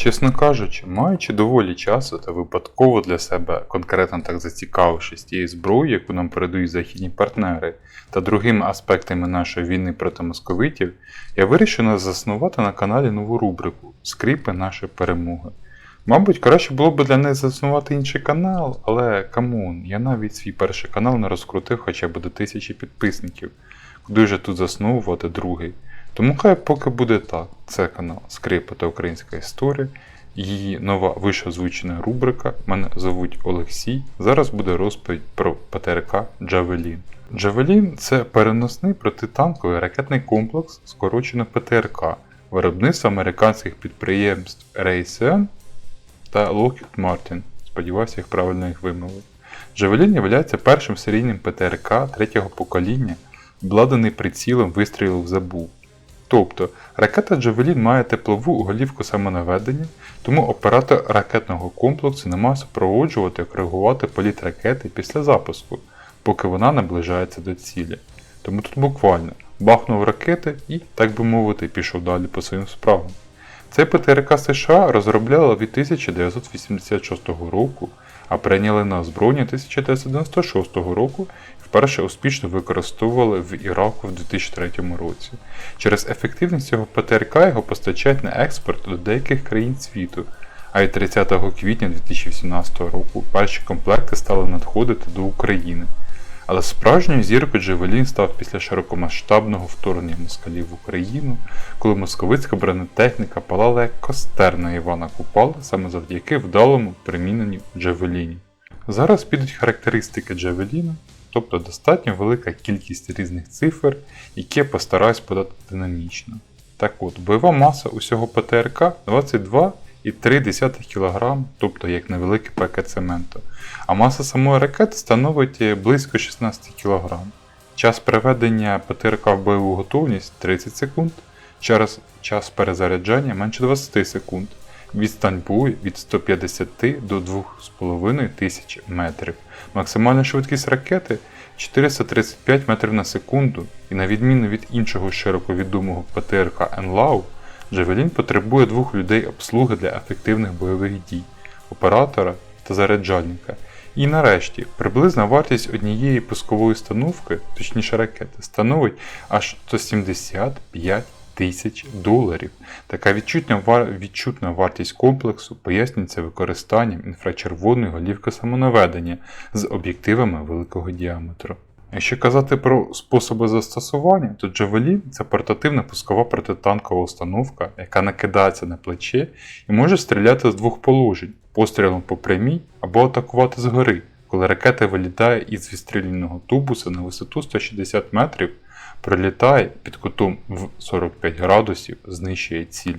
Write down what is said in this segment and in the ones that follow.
Чесно кажучи, маючи доволі часу та випадково для себе конкретно так зацікавившись тією зброєю, яку нам передають західні партнери, та другими аспектами нашої війни проти московитів, я вирішив заснувати на каналі нову рубрику Скріпи нашої перемоги. Мабуть, краще було б для них заснувати інший канал, але камон, я навіть свій перший канал не розкрутив хоча б до тисячі підписників. Куди ж тут засновувати другий? Тому хай поки буде так. Це канал Скрипи та Українська історія. Її нова вищеозвучена рубрика. Мене звуть Олексій. Зараз буде розповідь про ПТРК Джавелін. Джавелін це переносний протитанковий ракетний комплекс, скорочено ПТРК, виробництво американських підприємств Raytheon та Lockheed Martin. Сподіваюся, їх правильно їх вимовив. Джавелін є першим серійним ПТРК третього покоління, обладнаний прицілом вистрілів в забув. Тобто, ракета Джавелін має теплову голівку самонаведення, тому оператор ракетного комплексу не має супроводжувати і коригувати політ ракети після запуску, поки вона наближається до цілі. Тому тут буквально бахнув ракети і, так би мовити, пішов далі по своїм справам. Цей ПТРК США розробляли від 1986 року, а прийняли на озброєння 1996 року вперше успішно використовували в Іраку в 2003 році. Через ефективність цього ПТРК його постачають на експорт до деяких країн світу. А від 30 квітня 2018 року перші комплекти стали надходити до України. Але справжньою зіркою Джевелін став після широкомасштабного вторгнення москалів в Україну, коли московицька бронетехніка палала як костер на Івана Купала саме завдяки вдалому приміненню Джевелінів. Зараз підуть характеристики Джевеліна, тобто достатньо велика кількість різних цифр, які я постараюсь подати динамічно. Так от, бойова маса усього ПТРК 22,3 кг, тобто як невеликий пакет цементу, а маса самої ракети становить близько 16 кг. Час приведення ПТРК в бойову готовність 30 секунд, через час перезаряджання менше 20 секунд. Відстань бою від 150 до 2,5 тисяч метрів. Максимальна швидкість ракети 435 метрів на секунду, і на відміну від іншого широко відомого ПТРК НЛАУ, Джавелін потребує двох людей обслуги для ефективних бойових дій, оператора та заряджальника. І нарешті, приблизна вартість однієї пускової установки, точніше ракети, становить аж 175 тисяч доларів. Така відчутна, відчутна вартість комплексу пояснюється використанням інфрачервоної голівки самонаведення з об'єктивами великого діаметру. Якщо казати про способи застосування, то Javelin – це портативна пускова протитанкова установка, яка накидається на плече і може стріляти з двох положень пострілом по прямій або атакувати згори, коли ракета вилітає із відстріляного тубуса на висоту 160 метрів, пролітає під кутом в 45 градусів, знищує ціль.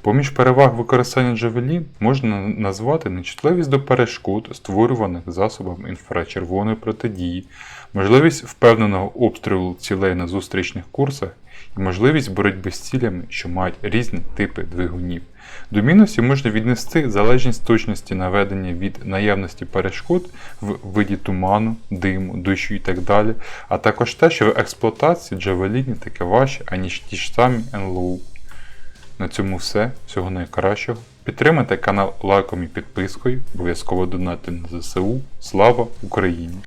Поміж переваг використання Javelin можна назвати нечутливість до перешкод, створюваних засобами інфрачервоної протидії, можливість впевненого обстрілу цілей на зустрічних курсах і можливість боротьби з цілями, що мають різні типи двигунів. До мінусів можна віднести залежність точності наведення від наявності перешкод в виді туману, диму, дощу і так далі, а також те, що в експлуатації Javelin таке важче, аніж ті ж самі НЛО. На цьому все. Всього найкращого. Підтримайте канал лайком і підпискою, обов'язково донати на ЗСУ. Слава Україні!